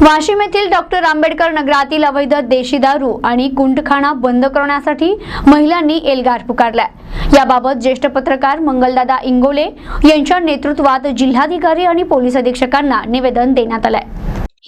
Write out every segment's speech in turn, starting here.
वाशिम येथील डॉक्टर आंबेडकर नगरातील अवैध देशी दारू आणि कुंटखाना बंद करण्यासाठी महिलांनी एल्गार पुकारलाय. याबाबत ज्येष्ठ पत्रकार मंगलदादा इंगोले यांच्या नेतृत्वात जिल्हाधिकारी आणि पोलीस अधीक्षकांना निवेदन देण्यात आलंय.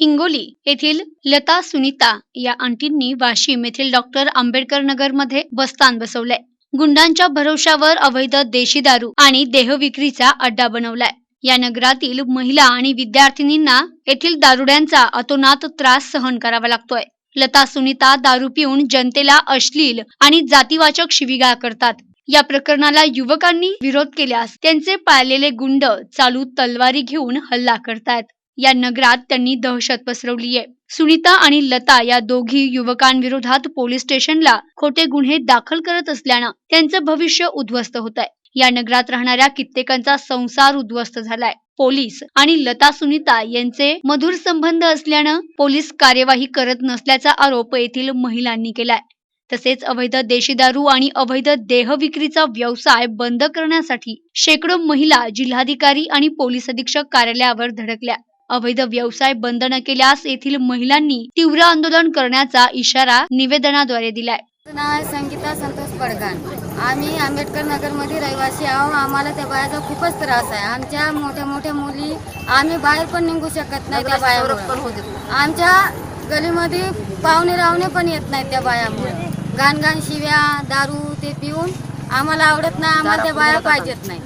हिंगोली येथील लता सुनीता या आंटींनी वाशिम येथील डॉक्टर आंबेडकर नगरमध्ये बस्तान बसवलंय. गुंडांच्या भरोशावर अवैध देशी दारू आणि देहविक्रीचा अड्डा बनवलाय. या नगरातील महिला आणि विद्यार्थिनींना येथील दारुड्यांचा अतोनात त्रास सहन करावा लागतोय. लता सुनीता दारू पिऊन जनतेला अश्लील आणि जातीवाचक शिवीगाळ करतात. या प्रकरणाला युवकांनी विरोध केल्यास त्यांचे पाळलेले गुंड चालू तलवारी घेऊन हल्ला करतायत. या नगरात त्यांनी दहशत पसरवली आहे सुनीता आणि लता या दोघी युवकांविरोधात पोलीस स्टेशनला खोटे गुन्हे दाखल करत असल्यानं त्यांचं भविष्य उद्ध्वस्त होत आहे या नगरात राहणाऱ्या कित्येकांचा संसार उद्ध्वस्त झालाय. पोलीस आणि लता सुनीता यांचे मधुर संबंध असल्यानं पोलीस कार्यवाही करत नसल्याचा आरोप येथील महिलांनी केलाय. तसेच अवैध देशी दारू आणि अवैध देह विक्रीचा व्यवसाय बंद करण्यासाठी शेकडो महिला जिल्हाधिकारी आणि पोलीस अधीक्षक कार्यालयावर धडकल्या. अवैध व्यवसाय बंद न केल्यास येथील महिलांनी तीव्र आंदोलन करण्याचा इशारा निवेदनाद्वारे दिलाय. नाव आहे संगीता संतोष पडगाण. आम्ही आंबेडकर नगरमध्ये रहिवासी आहो आम्हाला त्या बायाचा खूपच त्रास आहे. आमच्या मोठ्या मोठ्या मुली आम्ही बाहेर पण निघू शकत नाही त्या बायामुळे. आमच्या गलीमध्ये पाहुणे रावणे पण येत नाहीत त्या बायामुळे. घाण घाण शिव्या दारू ते पिऊन आम्हाला आवडत नाही. आम्हाला त्या बाया पाहिजेत नाही.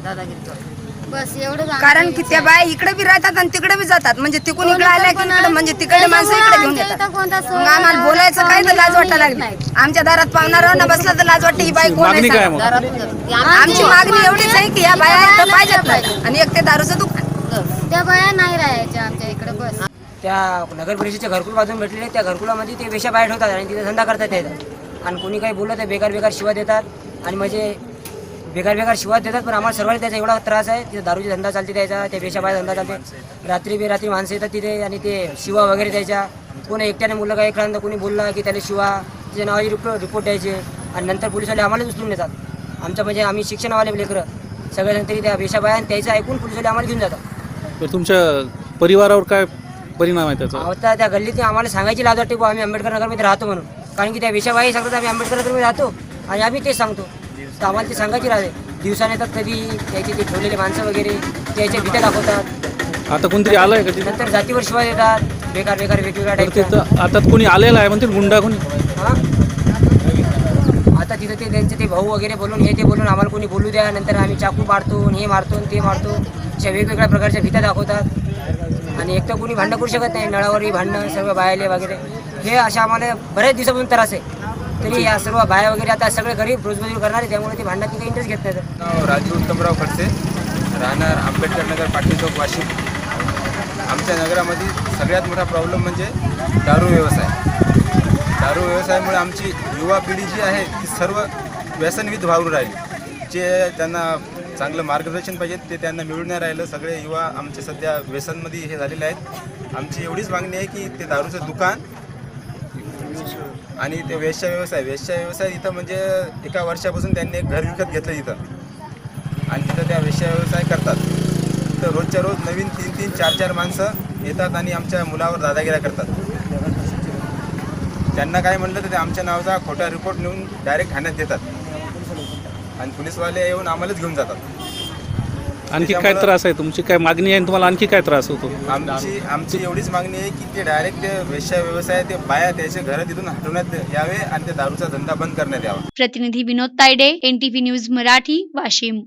बस एवढं कारण की त्या बाया इकडे बी राहतात आणि तिकडे बी जातात. म्हणजे तिकडून इकडे आल्या की इकडे म्हणजे तिकडे माणसं इकडे घेऊन येतात. मग आम्हाला बोलायचं काय? तर लाज वाटायला लागली. आमच्या दारात पाहुणार न बसला तर लाज वाटते ही बाई कोण आहे मागणी काय सांगा. मग? आमची मागणी एवढीच आहे की या बाया इथं पाहिजेत नाही आणि एक ते दारूचं दुकान. त्या बाया नाही राहायच्या आमच्या इकडे बस. त्या नगर परिषदेचे घरकुल बांधून भेटलेले त्या घरकुलामध्ये ते वेशा बाहेर ठेवतात आणि तिथे धंदा करतात येतात आणि कोणी काही बोललं तर बेकार बेकार शिवा देतात. आणि म्हणजे बेकार बेकार शिवा देतात पण आम्हाला सर्वांना त्याचा एवढा त्रास आहे. तिथे दारूची धंदा चालते त्याचा त्या वेशा बाहेर धंदा चालते. रात्री बेरात्री माणसं येतात तिथे आणि ते शिवा वगैरे द्यायच्या. कोणी एकट्याने मुलं काही एखादा कोणी बोलला की त्याला शिवा त्याच्या नावाची रिपोर्ट रिपोर्ट द्यायचे. आणि नंतर पोलिसवाले आम्हाला उचलून नेतात. आमचं म्हणजे आम्ही शिक्षणवाले लेकरं. सगळ्यांना तरी त्या बाया आणि त्याचं ऐकून पोलिसवाले आम्हाला घेऊन जातात. तर तुमच्या परिवारावर काय परिणाम आहे त्याचा? आता त्या गल्लीत आम्हाला सांगायची लाज वाटते आम्ही आंबेडकर नगरमध्ये राहतो म्हणून. कारण की त्या विषयाबाई सांगतात आम्ही आंबेडकर नगरमध्ये राहतो. आणि आम्ही तेच सांगतो. तर आम्हाला ते सांगायची राहते दिवसाने येतात कधी त्याचे ते ठेवलेले माणसं वगैरे त्याच्या भीत्या दाखवतात. आता कोणतरी आलंय का तिथे? नंतर जातीवर शिवाय देतात बेकार बेकार वेगवेगळ्या तर टाईपच्या तिथं आता कोणी आलेलं आहे म्हणते गुंडा कोणी? हां? आता तिथं ते त्यांचे ते भाऊ वगैरे बोलून हे ते बोलून आम्हाला कोणी बोलू द्या नंतर आम्ही चाकू पाडतो आणि हे मारतो आणि ते मारतो. अशा वेगवेगळ्या प्रकारच्या भीत्या दाखवतात. आणि एक तर कोणी भांडणं करू शकत नाही नळावरही भांडणं सर्व बायाले वगैरे. हे अशा आम्हाला बऱ्याच दिवसापासून त्रास आहे. तरी या सर्व बाया वगैरे आता सगळे गरीब रोजमजूर करणारे त्यामुळे ते भांडणात काही इंटरेस्ट घेत नाही नाव राजू उत्तमराव खडसे. राहणार आंबेडकर नगर पाटील चौक वाशिम. आमच्या नगरामध्ये सगळ्यात मोठा प्रॉब्लेम म्हणजे दारू व्यवसाय. दारू व्यवसायामुळे आमची युवा पिढी जी आहे ती सर्व व्यसनविध व्हावून राहील. जे त्यांना चांगलं मार्गदर्शन पाहिजे ते त्यांना मिळून नाही राहिलं. सगळे युवा आमचे सध्या व्यसनमध्ये हे झालेले आहेत. आमची एवढीच मागणी आहे की ते दारूचं दुकान आणि ते वेश्या व्यवसाय वेश्या व्यवसाय इथं म्हणजे एका वर्षापासून त्यांनी एक घर विकत घेतलं इथं. आणि तिथं त्या वेश्या व्यवसाय करतात. तर रोजच्या रोज नवीन तीन तीन चार चार माणसं येतात आणि आमच्या मुलावर दादागिऱ्या करतात. त्यांना काय म्हणलं तर ते आमच्या नावाचा खोटा रिपोर्ट नेऊन डायरेक्ट ठाण्यात देतात. आणि पोलीसवाले येऊन आम्हालाच घेऊन जातात. आणखी काय त्रास आहे? तुमची काय मागणी आहे? आणि तुम्हाला आणखी काय त्रास होतो? आमची आमची एवढीच मागणी आहे की ते डायरेक्ट ते वेश्या व्यवसाय ते बाया त्याचे घरं तिथून हटवण्यात यावे आणि ते दारूचा धंदा बंद करण्यात यावा. प्रतिनिधी विनोद तायडे एनटीव्ही न्यूज मराठी वाशिम.